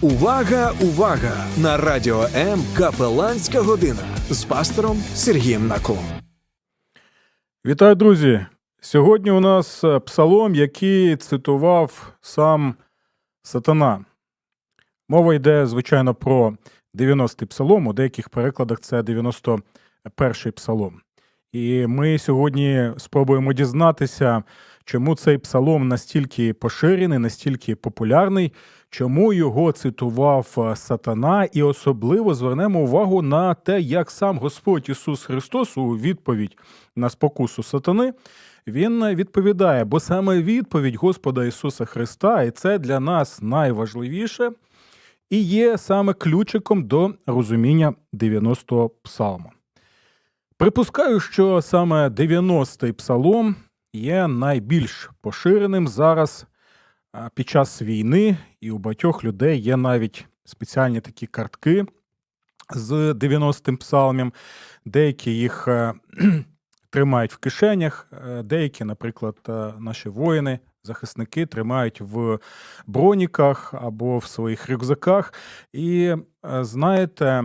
Увага, увага! На радіо М Капеланська година з пастором Сергієм Наколом. Вітаю, друзі! Сьогодні у нас е, псалом, який цитував сам Сатана. Мова йде, звичайно, про 90-й псалом. У деяких перекладах це 91-й псалом. І ми сьогодні спробуємо дізнатися, чому цей псалом настільки поширений, настільки популярний, чому його цитував е, Сатана, і особливо звернемо увагу на те, як сам Господь Ісус Христос у відповідь на спокусу сатани, він відповідає, бо саме відповідь Господа Ісуса Христа, і це для нас найважливіше, і є саме ключиком до розуміння 90-го псалму. Припускаю, що саме 90-й псалом є найбільш поширеним зараз під час війни, і у багатьох людей є навіть спеціальні такі картки з 90-м псалмом. Деякі їх е, тримають в кишенях, е, деякі, наприклад, е, наші воїни, захисники тримають в броніках або в своїх рюкзаках. І знаєте,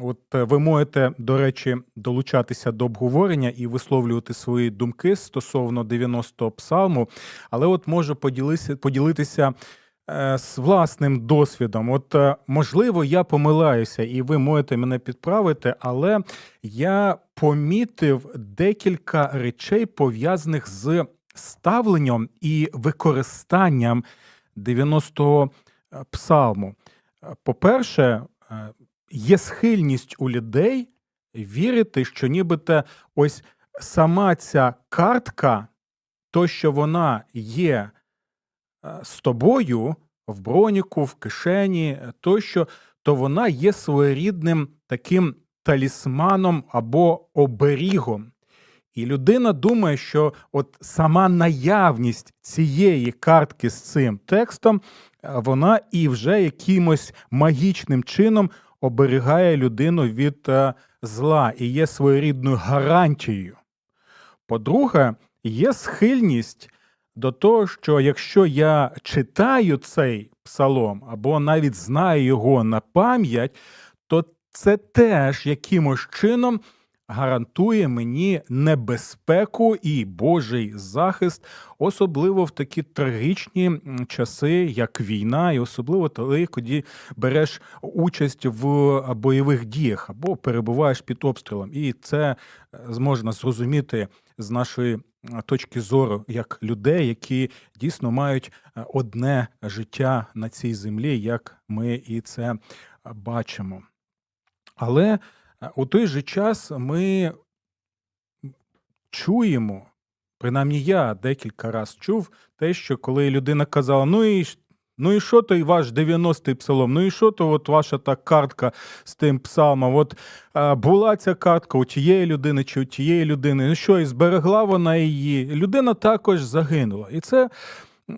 от е, ви можете, до речі, долучатися до обговорення і висловлювати свої думки стосовно 90-го псалму, але от можу поділися, поділитися е, з власним досвідом. От, е, можливо, я помиляюся, і ви можете мене підправити, але я помітив декілька речей, пов'язаних з ставленням і використанням 90-го е, псалму. По-перше, є схильність у людей вірити, що нібито ось сама ця картка, то, що вона є е, з тобою в броніку, в кишені, тощо, то вона є своєрідним таким талісманом або оберігом. І людина думає, що от сама наявність цієї картки з цим текстом, е, вона і вже якимось магічним чином оберігає людину від е, зла і є своєрідною гарантією. По-друге, є схильність до того, що якщо я читаю цей псалом або навіть знаю його на пам'ять, то це теж якимось чином гарантує мені небезпеку і Божий захист, особливо в такі трагічні часи, як війна, і особливо тоді, коли береш участь в бойових діях або перебуваєш під обстрілом. І це е, можна зрозуміти з нашої точки зору як людей, які дійсно мають е, одне життя на цій землі, як ми і це бачимо. Але у той же час ми чуємо, принаймні я декілька разів чув те, що коли людина казала, ну і ну і що той ваш 90-й псалом, ну і що то от ваша та картка з тим псалмом, от була ця картка у тієї людини чи у тієї людини, ну що, і зберегла вона її, людина також загинула. І це,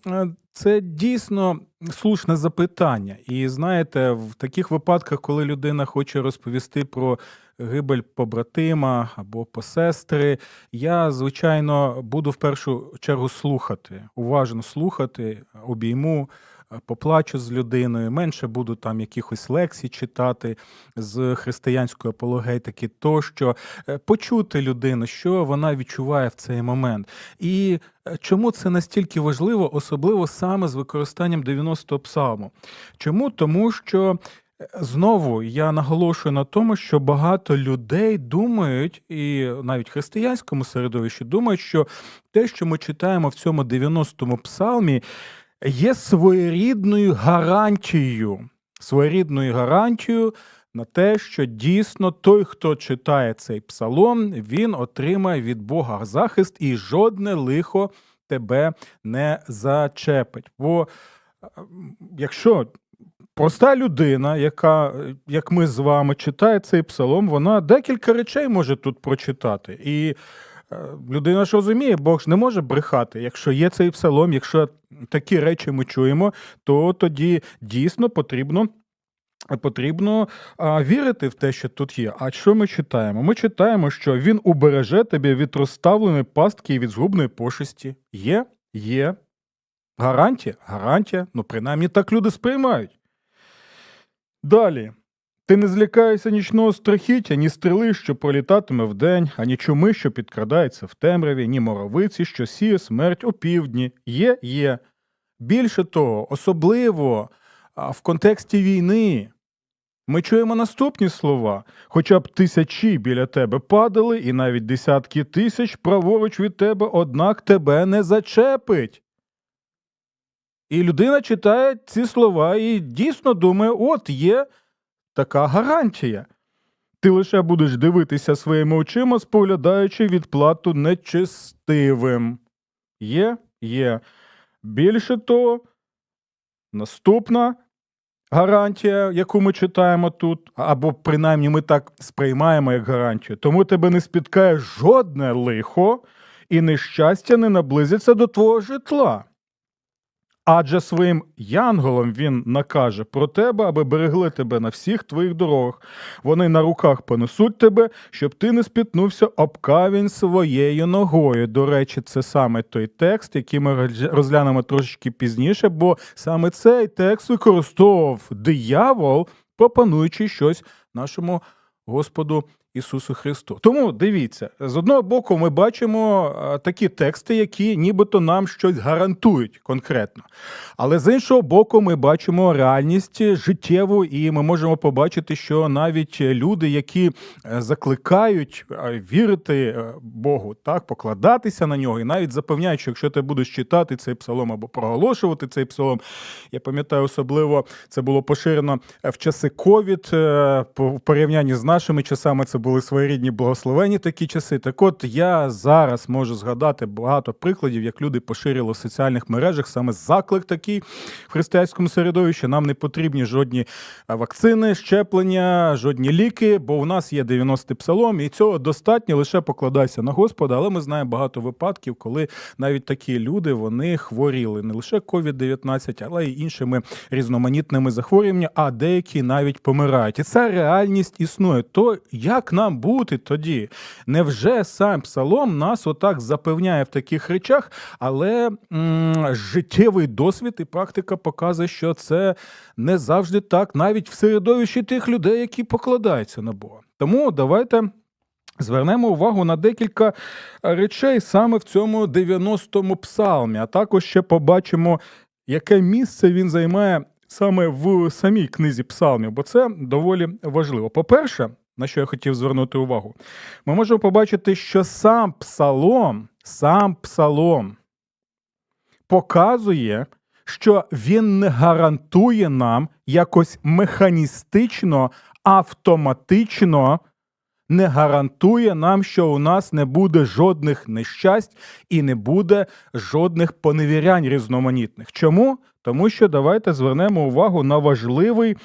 е, це дійсно слушне запитання. І знаєте, в таких випадках, коли людина хоче розповісти про гибель побратима або посестри, я, звичайно, буду в першу чергу слухати, уважно слухати, обійму, поплачу з людиною, менше буду там якихось лекцій читати з християнської апологетики, тощо е, почути людину, що вона відчуває в цей момент. І е, чому це настільки важливо, особливо саме з використанням 90-го псалму? Чому? Тому що е, знову я наголошую на тому, що багато людей думають, і навіть в християнському середовищі думають, що те, що ми читаємо в цьому 90-му псалмі, є своєрідною гарантією, своєрідною гарантією на те, що дійсно той, хто читає цей псалом, він отримає від Бога захист і жодне лихо тебе не зачепить. Бо е, якщо проста людина, яка, як ми з вами, читає цей псалом, вона декілька речей може тут прочитати. І людина ж розуміє, Бог ж не може брехати. Якщо є цей псалом, якщо такі речі ми чуємо, то тоді дійсно потрібно. Потрібно а, вірити в те, що тут є. А що ми читаємо? Ми читаємо, що він убереже тебе від розставленої пастки і від згубної пошесті. Є? Є. Гарантія? Гарантія. Ну, принаймні так люди сприймають. Далі. Ти не злякаєшся нічного страхіття, ні стріли, що пролітатиме вдень, ані чуми, що підкрадається в темряві, ні моровиці, що сіє смерть у півдні. Є, є. Більше того, особливо в контексті війни. Ми чуємо наступні слова: хоча б тисячі біля тебе падали, і навіть десятки тисяч праворуч від тебе, однак тебе не зачепить. І людина читає ці слова і дійсно думає: от є така гарантія. Ти лише будеш дивитися своїми очима, споглядаючи відплату нечестивим. Є, є. Більше того, наступна гарантія, яку ми читаємо тут, або принаймні ми так сприймаємо як гарантію, тому тебе не спіткає жодне лихо і нещастя не наблизиться до твого житла. Адже своїм янголам він накаже про тебе, аби берегли тебе на всіх твоїх дорогах. Вони на руках понесуть тебе, щоб ти не спітнувся об камінь своєю ногою. До речі, це саме той текст, який ми розглянемо трошечки пізніше, бо саме цей текст використовував диявол, пропонуючи щось нашому Господу Ісусу Христу. Тому дивіться, з одного боку, ми бачимо е, такі тексти, які нібито нам щось гарантують конкретно. Але з іншого боку, ми бачимо реальність життєву, і ми можемо побачити, що навіть люди, які е, закликають е, вірити Богу, так покладатися на нього, і навіть запевняють, що якщо ти будеш читати цей псалом або проголошувати цей псалом, я пам'ятаю, особливо це було поширено в часи ковід в порівнянні з нашими часами. Це були своєрідні благословені такі часи. Так от я зараз можу згадати багато прикладів, як люди поширили в соціальних мережах саме заклик такий в християнському середовищі. Нам не потрібні жодні вакцини, щеплення, жодні ліки, бо у нас є 90-й псалом, і цього достатньо лише покладайся на Господа. Але ми знаємо багато випадків, коли навіть такі люди вони хворіли не лише COVID-19, але й іншими різноманітними захворюваннями, а деякі навіть помирають. І ця реальність існує. То як нам бути тоді? Невже сам псалом нас отак запевняє в таких речах, але м- життєвий досвід і практика показує, що це не завжди так, навіть в середовищі тих людей, які покладаються на Бога. Тому давайте. Звернемо увагу на декілька речей саме в цьому 90-му псалмі, а також ще побачимо, яке місце він займає саме в самій книзі псалмів, бо це доволі важливо. По-перше, на що я хотів звернути увагу, ми можемо побачити, що сам псалом, сам псалом показує, що він не гарантує нам якось механістично, автоматично не гарантує нам, що у нас не буде жодних нещасть і не буде жодних поневірянь різноманітних. Чому? Тому що давайте звернемо увагу на важливий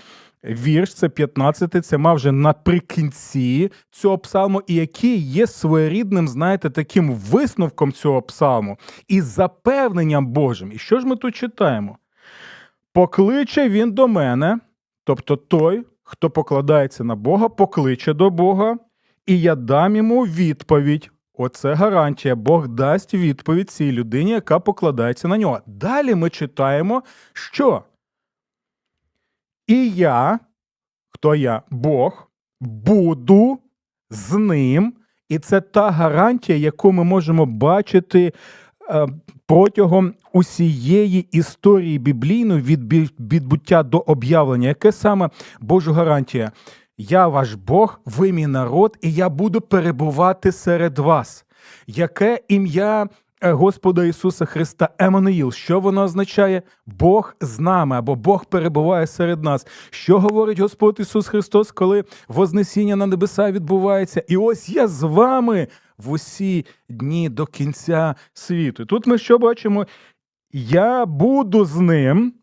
вірш, це 15, це мав вже наприкінці цього псалму, і який є своєрідним, знаєте, таким висновком цього псалму і запевненням Божим. І що ж ми тут читаємо? Покличе він до мене, тобто той, хто покладається на Бога, покличе до Бога, і я дам йому відповідь. Оце гарантія. Бог дасть відповідь цій людині, яка покладається на нього. Далі ми читаємо, що і я, хто я, Бог, буду з ним. І це та гарантія, яку ми можемо бачити е, протягом усієї історії біблійної від відбуття до об'явлення. Яке саме Божа гарантія? Я ваш Бог, ви мій народ, і я буду перебувати серед вас. Яке ім'я Господа Ісуса Христа Еммануїл? Що воно означає? Бог з нами або Бог перебуває серед нас. Що говорить Господь Ісус Христос, коли Вознесіння на небеса відбувається? І ось я з вами в усі дні до кінця світу. Тут ми що бачимо? Я буду з ним.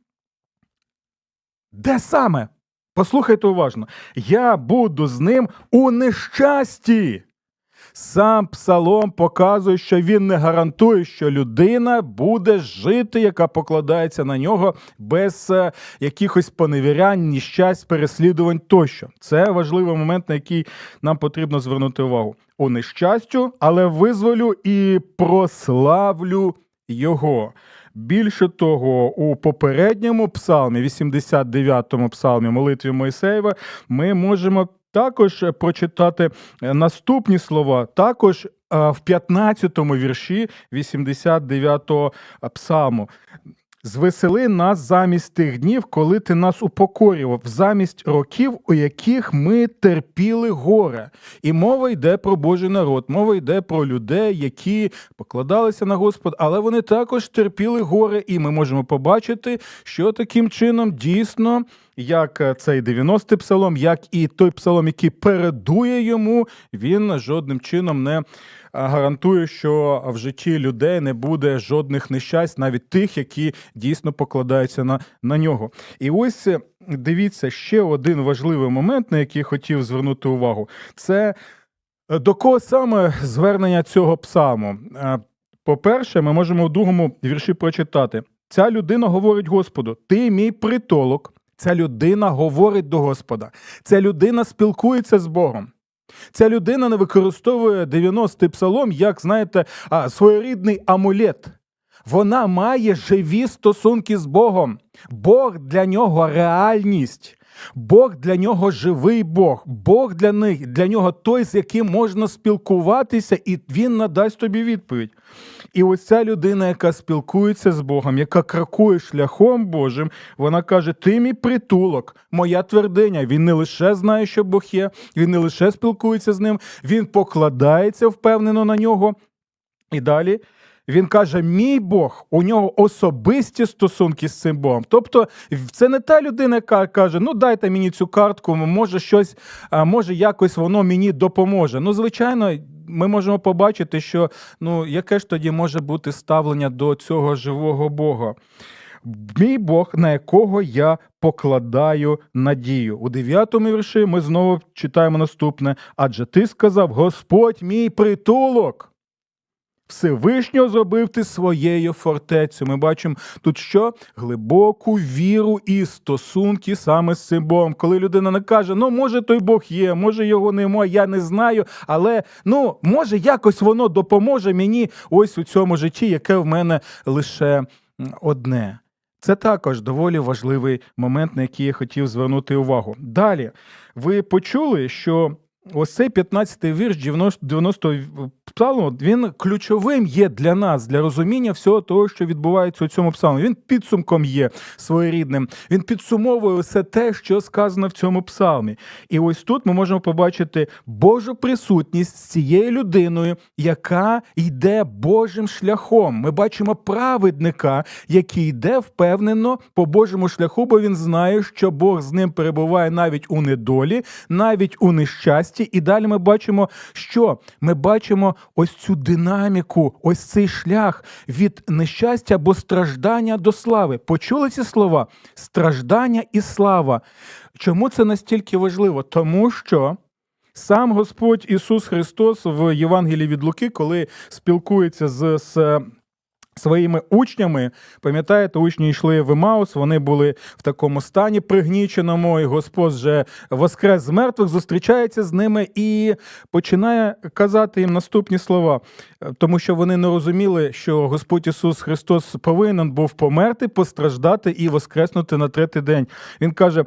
Де саме? Послухайте уважно. Я буду з ним у нещасті. Сам псалом показує, що він не гарантує, що людина буде жити, яка покладається на нього без е, якихось поневірянь, нещасть, переслідувань тощо. Це важливий момент, на який нам потрібно звернути увагу. У нещастю, але визволю і прославлю його. Більше того, у попередньому псалмі, 89-му псалмі молитві Мойсеєва, ми можемо також е, прочитати е, наступні слова, також е, в 15-му вірші 89-го псалму. Звесели нас замість тих днів, коли ти нас упокорював, замість років, у яких ми терпіли горе. І мова йде про Божий народ, мова йде про людей, які покладалися на Господа, але вони також терпіли горе, і ми можемо побачити, що таким чином дійсно. Як е, цей 90-й псалом, як і той псалом, який передує йому, він жодним чином не гарантує, що в житті людей не буде жодних нещасть, навіть тих, які дійсно покладаються на, на нього. І ось е, дивіться ще один важливий момент, на який хотів звернути увагу. Це е, до кого саме звернення цього псалму? Е, По-перше, ми можемо в другому вірші прочитати: ця людина говорить Господу: Ти мій притолок. Ця людина говорить до Господа. Ця людина спілкується з Богом. Ця людина не використовує 90-й псалом як, знаєте, своєрідний амулет. Вона має живі стосунки з Богом. Бог для нього реальність. Бог для нього живий Бог. Бог для них, для нього той, з яким можна спілкуватися, і він надасть тобі відповідь. І ось ця людина, яка спілкується з Богом, яка крокує шляхом Божим, вона каже: Ти мій притулок, моя твердиня. Він не лише знає, що Бог є, він не лише спілкується з ним, він покладається впевнено на нього. І далі він каже: Мій Бог, у нього особисті стосунки з цим Богом. Тобто, це не та людина, яка каже: Ну дайте мені цю картку, може щось, може якось воно мені допоможе. Ну, звичайно. Ми можемо побачити, що ну яке ж тоді може бути ставлення до цього живого Бога. Мій Бог, на якого я покладаю надію. У дев'ятому вірші ми знову читаємо наступне: адже ти сказав: Господь мій притулок. Всевишнього зробив ти своєю фортецю. Ми бачимо тут що? Глибоку віру і стосунки саме з цим Богом. Коли людина не каже, ну може той Бог є, може його немає, я не знаю, але ну може якось воно допоможе мені ось у цьому житті, яке в мене лише одне. Це також доволі важливий момент, на який я хотів звернути увагу. Далі ви почули, що ось цей 15-й вірш 90 псалму, він ключовим є для нас, для розуміння всього того, що відбувається у цьому псалмі. Він підсумком є своєрідним. Він підсумовує все те, що сказано в цьому псалмі. І ось тут ми можемо побачити Божу присутність з цією людиною, яка йде Божим шляхом. Ми бачимо праведника, який йде впевнено по Божому шляху, бо він знає, що Бог з ним перебуває навіть у недолі, навіть у нещасті. І далі ми бачимо, що ми бачимо ось цю динаміку, ось цей шлях від нещастя або страждання до слави. Почули ці слова? Страждання і слава. Чому це настільки важливо? Тому що. Сам Господь Ісус Христос в Євангелії від Луки, коли спілкується з, з своїми учнями, пам'ятаєте, учні йшли в Емаус, вони були в такому стані пригніченому, і Господь вже воскрес з мертвих, зустрічається з ними і починає казати їм наступні слова, тому що вони не розуміли, що Господь Ісус Христос повинен був померти, постраждати і воскреснути на третій день. Він каже: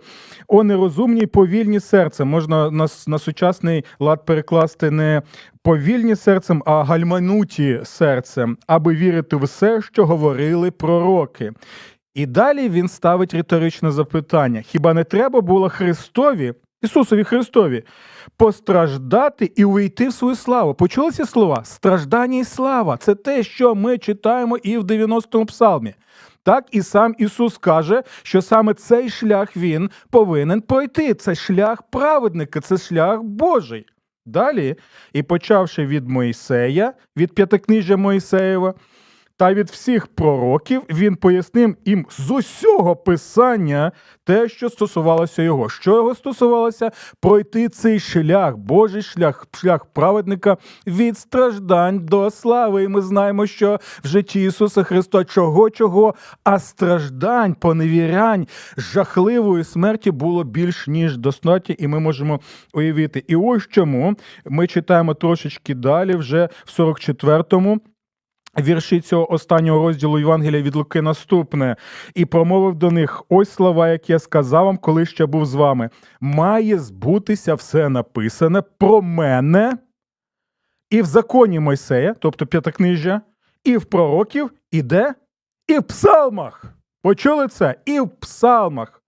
О, нерозумні повільні серце. Можна на, на сучасний лад перекласти не повільні серцем, а гальмануті серцем, аби вірити в все, що говорили пророки. І далі він ставить риторичне запитання: хіба не треба було Христові, Ісусові Христові, постраждати і увійти в свою славу? Почули ці слова? Страждання і слава це те, що ми читаємо і в 90-му псалмі. Так і сам Ісус каже, що саме цей шлях Він повинен пройти. Це шлях праведника, це шлях Божий. Далі, і почавши від Моїсея, від п'ятикнижжя Моїсеєва, та від всіх пророків, він пояснив їм з усього писання те, що стосувалося його. Що його стосувалося? Пройти цей шлях, Божий шлях, шлях праведника від страждань до слави. І ми знаємо, що в житті Ісуса Христа чого чого, а страждань, поневірянь, жахливої смерті було більш ніж достатньо, і ми можемо уявити. І ось чому ми читаємо трошечки далі, вже в 44-му Вірші цього останнього розділу Євангелія від Луки наступне, і промовив до них ось слова, які я сказав вам, коли ще був з вами. Має збутися все написане про мене і в законі Мойсея, тобто п'ятикнижжя, і в пророків, і де? І в псалмах. Почули це? І в псалмах.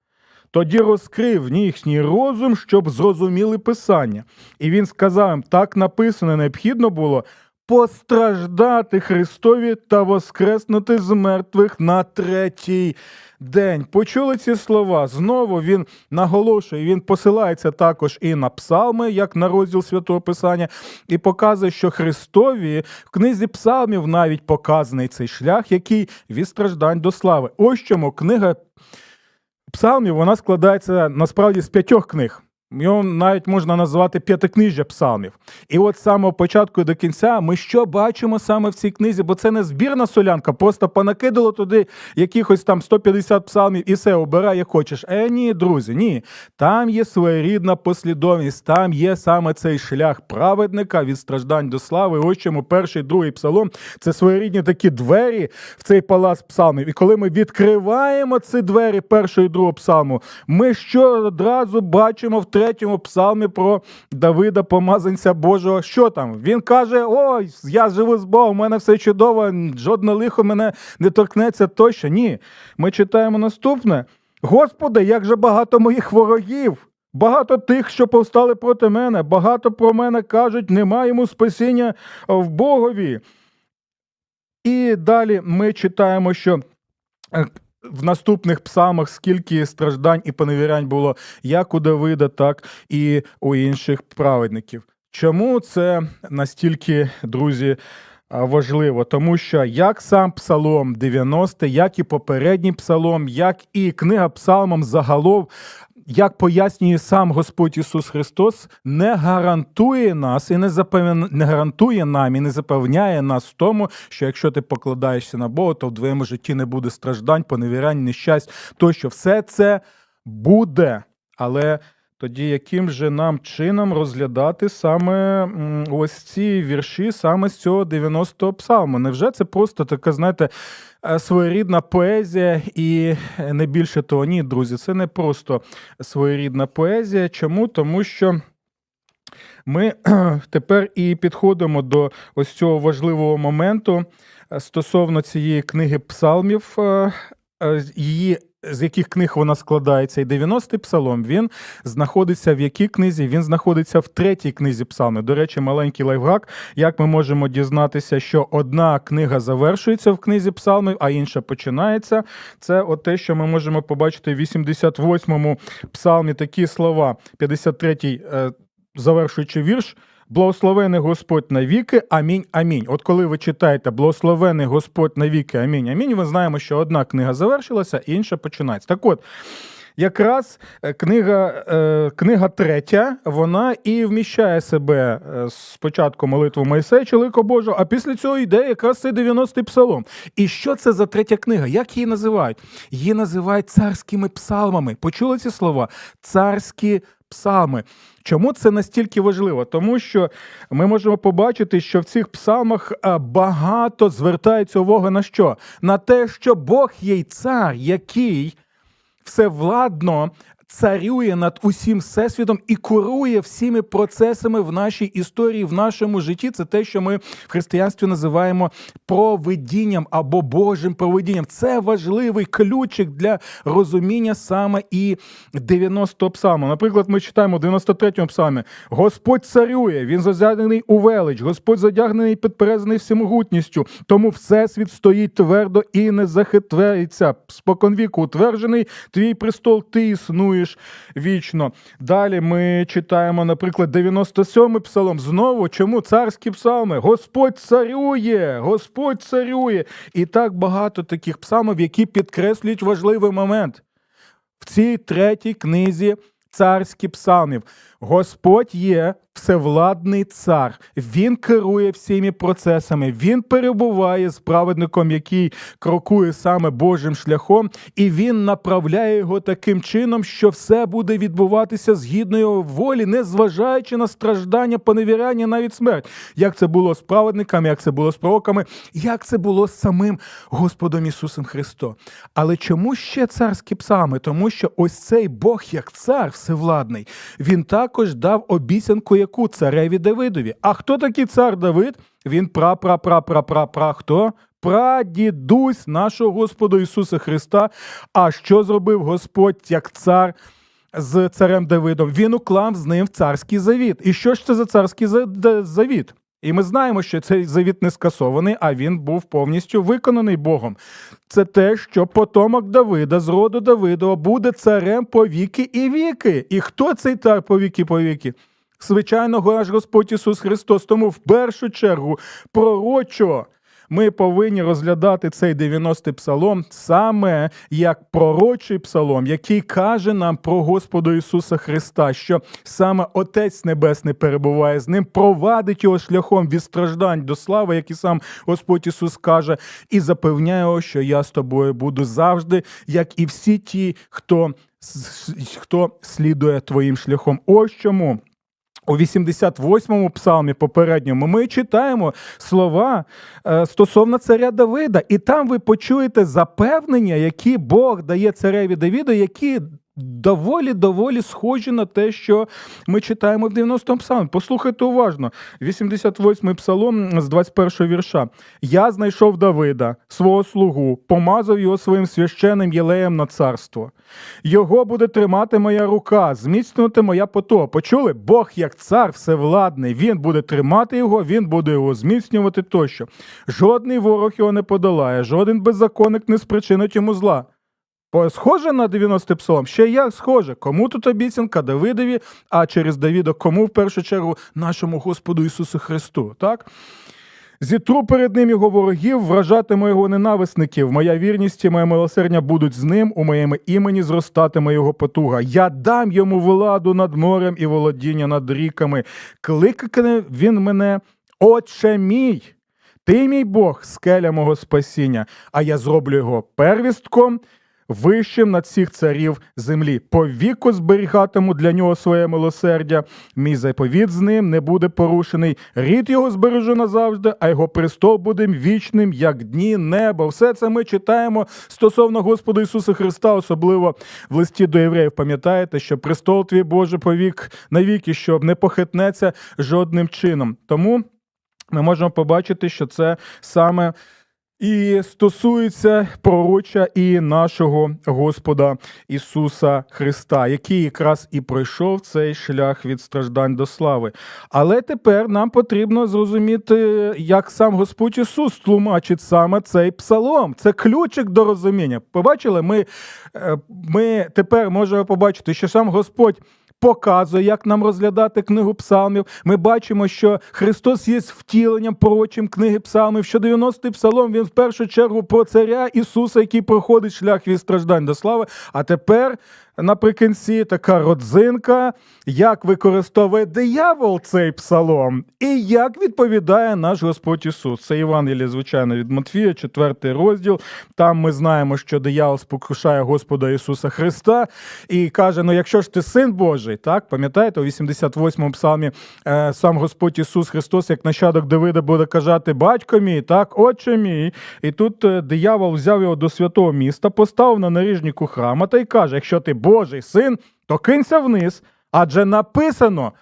Тоді розкрив їхній розум, щоб зрозуміли писання. І він сказав їм, так написано, необхідно було постраждати Христові та воскреснути з мертвих на третій день. Почули ці слова? Знову він наголошує, він посилається також і на псалми, як на розділ Святого Писання, і показує, що Христові в книзі псалмів навіть показаний цей шлях, який від страждань до слави. Ось чому книга псалмів вона складається насправді з п'ятьох книг. Його навіть можна назвати п'ятикнижжя псалмів. І от з самого початку до кінця ми що бачимо саме в цій книзі, бо це не збірна солянка, просто понакидало туди якихось там 150 псалмів і все, обирай, як хочеш. Е, ні, друзі, ні. Там є своєрідна послідовність, там є саме цей шлях праведника від страждань до слави. Ось чому перший, другий псалом це своєрідні такі двері в цей палац псалмів. І коли ми відкриваємо ці двері першого і другого псалму, ми що одразу бачимо в третьому псалмі про Давида, помазанця Божого. Що там? Він каже: Ой, я живу з Богом, у мене все чудово, жодне лихо мене не торкнеться тощо. Ні. Ми читаємо наступне. Господи, як же багато моїх ворогів! Багато тих, що повстали проти мене, багато про мене кажуть, немає йому спасіння в Богові. І далі ми читаємо, що е, в наступних псалмах скільки страждань і поневірянь було як у Давида, так і у інших праведників. Чому це настільки, друзі, важливо? Тому що як сам Псалом 90, як і попередній псалом, як і книга Псалмом загалом, як пояснює сам Господь Ісус Христос, не гарантує нас і не запевн... не гарантує нам і не запевняє нас в тому, що якщо ти покладаєшся на Бога, то в твоєму житті не буде страждань, поневірянь, нещасть, тощо все це буде. Але тоді яким же нам чином розглядати саме ось ці вірші саме з цього 90-го псалму? Невже це просто така, знаєте, е, своєрідна поезія і не більше того? Ні, друзі, це не просто своєрідна поезія. Чому? Тому що. Ми тепер і підходимо до ось цього важливого моменту е, стосовно цієї книги псалмів, е, її. З яких книг вона складається, і 90-й псалом він знаходиться в якій книзі? Він знаходиться в третій книзі псалмів. До речі, маленький лайфхак. Як ми можемо дізнатися, що одна книга завершується в книзі псалмів, а інша починається. Це от те, що ми можемо побачити в 88-му псалмі такі слова, 53-й е, завершуючи вірш. Благословений Господь навіки, амінь, амінь. От коли ви читаєте благословений Господь навіки, амінь, амінь, ми знаємо, що одна книга завершилася, інша починається. Так от, якраз е, книга, е, книга третя, вона і вміщає себе е, спочатку молитву Мойсея, чоловіка Божого, а після цього йде якраз цей 90-й псалом. І що це за третя книга? Як її називають? Її називають царськими псалмами. Почули ці слова? Царські псалми. Чому це настільки важливо? Тому що ми можемо побачити, що в цих псалмах багато звертається увага на що? На те, що Бог є цар, який всевладно царює над усім всесвітом і курує всіми процесами в нашій історії, в нашому житті. Це те, що ми в християнстві називаємо провидінням або Божим провидінням. Це важливий ключик для розуміння саме і 90-го псалму. Наприклад, ми читаємо 93-му псалмі: Господь царює, він зазягнений у велич, Господь задягнений підперезаний всемогутністю, тому всесвіт стоїть твердо і не захитветься. Споконвіку утверджений твій престол, ти існуєш вічно. Далі ми читаємо, наприклад, 97-й псалом. Знову чому царські псалми? Господь царює, Господь царює. І так багато таких псалмів, які підкреслюють важливий момент. В цій третій книзі царські псалмів. Господь є всевладний цар. Він керує всіми процесами. Він перебуває з праведником, який крокує саме Божим шляхом, і він направляє його таким чином, що все буде відбуватися згідно його волі, не зважаючи на страждання, поневіряння, навіть смерть. Як це було з праведниками, як це було з пророками, як це було з самим Господом Ісусом Христом. Але чому ще царські псалми? Тому що ось цей Бог, як цар всевладний, він також дав обіцянку яку цареві Давидові. А хто такий цар Давид? Він пра-пра-пра-пра-пра-пра хто? Прадідусь нашого Господа Ісуса Христа. А що зробив Господь як цар? З царем Давидом він уклав з ним царський завіт. І що ж це за царський за- завіт? І ми знаємо, що цей завіт не скасований, а він був повністю виконаний Богом. Це те, що потомок Давида з роду Давидова буде царем по віки і віки. І хто цей цар по віки по віки? Звичайно, наш Господь Ісус Христос. Тому в першу чергу пророчо ми повинні розглядати цей 90-й псалом саме як пророчий псалом, який каже нам про Господа Ісуса Христа, що саме Отець Небесний перебуває з ним, провадить його шляхом від страждань до слави, як і сам Господь Ісус каже, і запевняє, його, що я з тобою буду завжди, як і всі ті, хто, хто слідує твоїм шляхом. Ось чому. У 88-му псалмі попередньому ми читаємо слова е, стосовно царя Давида, і там ви почуєте запевнення, які Бог дає цареві Давіду, які доволі доволі схожі на те, що ми читаємо в 90-му псалмі. Послухайте уважно. 88-й псалом з 21-го вірша. Я знайшов Давида, свого слугу, помазав його своїм священним єлеєм на царство. Його буде тримати моя рука, зміцнювати моя пото. Почули? Бог як цар всевладний. Він буде тримати його, він буде його зміцнювати тощо. Жодний ворог його не подолає, жоден беззаконник не спричинить йому зла. Схоже на 90-й псалом? Ще як схоже. Кому тут обіцянка? Давидові, а через Давіда кому в першу чергу нашому Господу Ісусу Христу. Так? Зітру перед ним його ворогів, вражатиме його ненависників. Моя вірність і моє милосердя будуть з ним, у моєму імені зростатиме його потуга. Я дам йому владу над морем і володіння над ріками. Кликне він мене, Отче мій. Ти, мій Бог, скеля мого спасіння, а я зроблю його первістком, вищим над всіх царів землі. По віку зберігатиму для нього своє милосердя. Мій заповіт з ним не буде порушений. Рід його збережу назавжди, а його престол буде вічним, як дні неба. Все це ми читаємо стосовно Господа Ісуса Христа, особливо в листі до євреїв. Пам'ятаєте, що престол твій Боже повік навіки, що не похитнеться жодним чином. Тому ми можемо побачити, що це саме і стосується пророча і нашого Господа Ісуса Христа, який якраз і пройшов цей шлях від страждань до слави. Але тепер нам потрібно зрозуміти, як сам Господь Ісус тлумачить саме цей псалом. Це ключик до розуміння. Побачили, ми, е, ми тепер можемо побачити, що сам Господь показує, як нам розглядати книгу псалмів. Ми бачимо, що Христос є втіленням пророчим книги псалмів. Що 90-й псалом він в першу чергу про царя Ісуса, який проходить шлях від страждань до слави. А тепер наприкінці така родзинка, як використовує диявол цей псалом, і як відповідає наш Господь Ісус. Це Євангеліє, звичайно, від Матфія, четвертий розділ. Там ми знаємо, що диявол спокушає Господа Ісуса Христа і каже: Ну, якщо ж ти син Божий, так пам'ятаєте, у 88-му псалмі е, сам Господь Ісус Христос, як нащадок Давида, буде казати: Батько мій, так, отче мій. І тут е, диявол взяв його до святого міста, поставив на наріжнику храма та й каже: Якщо ти Божий син, то кинься вниз, адже написано.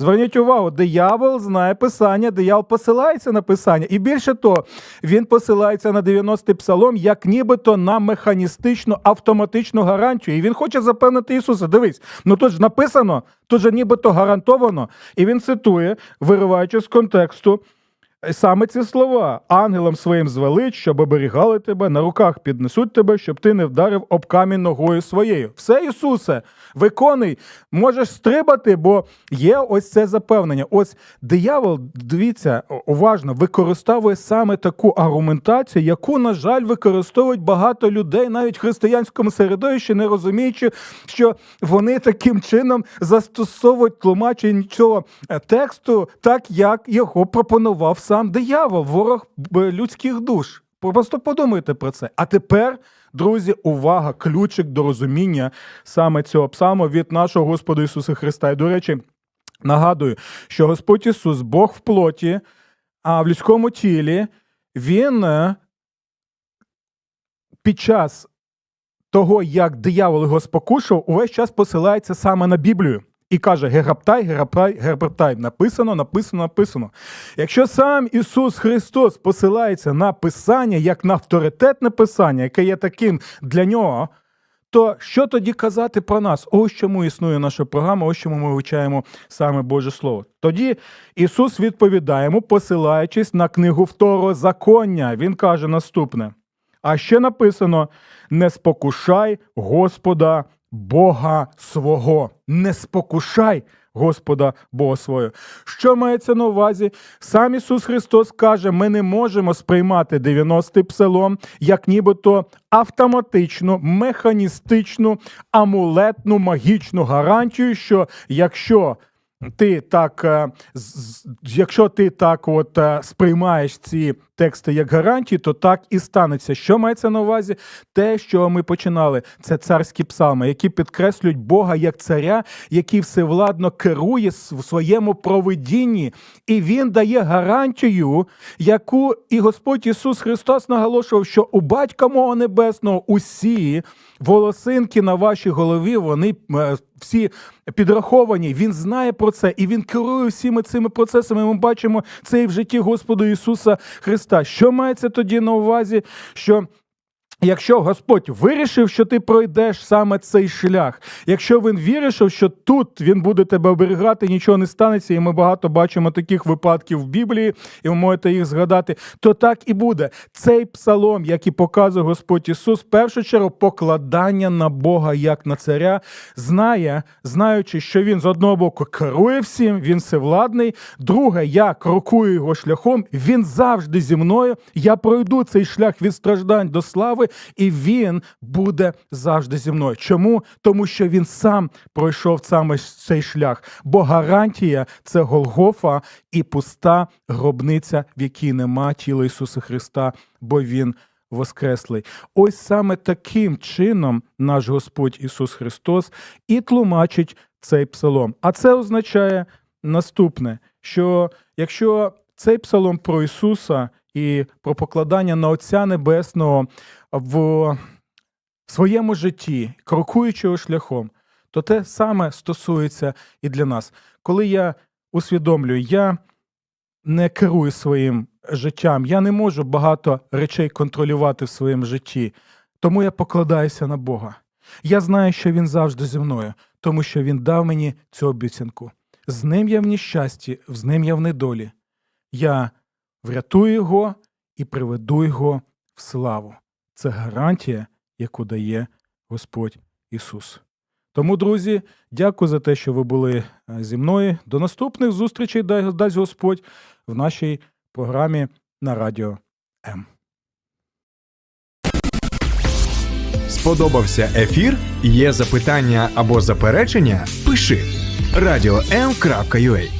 Зверніть увагу, диявол знає писання, диявол посилається на писання. І більше того, він посилається на 90-й псалом, як нібито на механістичну автоматичну гарантію. І він хоче запевнити Ісуса. Дивись, ну тут ж написано, тут же нібито гарантовано. І він цитує, вириваючи з контексту Саме ці слова ангелам своїм звелить, щоб оберігали тебе, на руках піднесуть тебе, щоб ти не вдарив об камінь ногою своєю. Все, Ісусе, виконуй, можеш стрибати, бо є ось це запевнення. Ось диявол, дивіться, уважно, використовує саме таку аргументацію, яку, на жаль, використовують багато людей, навіть в християнському середовищі, не розуміючи, що вони таким чином застосовують тлумачення цього е, тексту, так як його пропонував сам диявол, ворог людських душ. Просто подумайте про це. А тепер, друзі, увага, ключик до розуміння саме цього псалму від нашого Господа Ісуса Христа. І, до речі, нагадую, що Господь Ісус, Бог в плоті, а в людському тілі, Він е, під час того, як диявол його спокушав, увесь час посилається саме на Біблію. І каже: Гераптай, Гераптай, Гераптай. Написано, написано, написано. Якщо сам Ісус Христос посилається на Писання як на авторитетне Писання, яке є таким для нього, то що тоді казати про нас? Ось чому існує наша програма, ось чому ми вивчаємо саме Боже Слово. Тоді Ісус відповідає йому, посилаючись на книгу Второзаконня. Він каже наступне. А ще написано: не спокушай Господа Бога свого. Не спокушай Господа Бога свого. Що мається на увазі? Сам Ісус Христос каже: ми не можемо сприймати 90-й псалом як нібито автоматичну, механістичну, амулетну, магічну гарантію, що якщо ти так, е, якщо ти так от е, сприймаєш ці тексти як гарантії, то так і станеться. Що мається на увазі? Те, що ми починали, це царські псалми, які підкреслюють Бога як царя, який всевладно керує в своєму провидінні, і він дає гарантію, яку і Господь Ісус Христос наголошував, що у батька мого небесного усі волосинки на вашій голові, вони е, всі підраховані. Він знає про це і він керує всіми цими процесами. Ми бачимо це і в житті Господа Ісуса Христа. Що мається тоді на увазі? Що Якщо Господь вирішив, що ти пройдеш саме цей шлях, якщо він вирішив, що тут він буде тебе оберігати, нічого не станеться, і ми багато бачимо таких випадків в Біблії, і ви можете їх згадати, то так і буде. Цей псалом, який показує Господь Ісус, в першу чергу покладання на Бога як на царя, знає, знаючи, що він з одного боку керує всім, він всевладний. Друге, я крокую його шляхом, він завжди зі мною. Я пройду цей шлях від страждань до слави, і він буде завжди зі мною. Чому? Тому що він сам пройшов саме цей шлях. Бо гарантія це Голгофа і пуста гробниця, в якій нема тіла Ісуса Христа, бо Він воскреслий. Ось саме таким чином наш Господь Ісус Христос і тлумачить цей псалом. А це означає наступне: що якщо цей псалом про Ісуса і про покладання на Отця Небесного в своєму житті, крокуючого шляхом, то те саме стосується і для нас. Коли я усвідомлюю, я не керую своїм життям, я не можу багато речей контролювати в своєму житті, тому я покладаюся на Бога. Я знаю, що Він завжди зі мною, тому що Він дав мені цю обіцянку. З ним я в нещасті, з ним я в недолі. Я врятую його і приведу його в славу. Це гарантія, яку дає Господь Ісус. Тому, друзі, дякую за те, що ви були е, зі мною. До наступних зустрічей дасть Господь в нашій програмі на радіо М. Сподобався ефір? Є запитання або заперечення? Пиши радіом.ua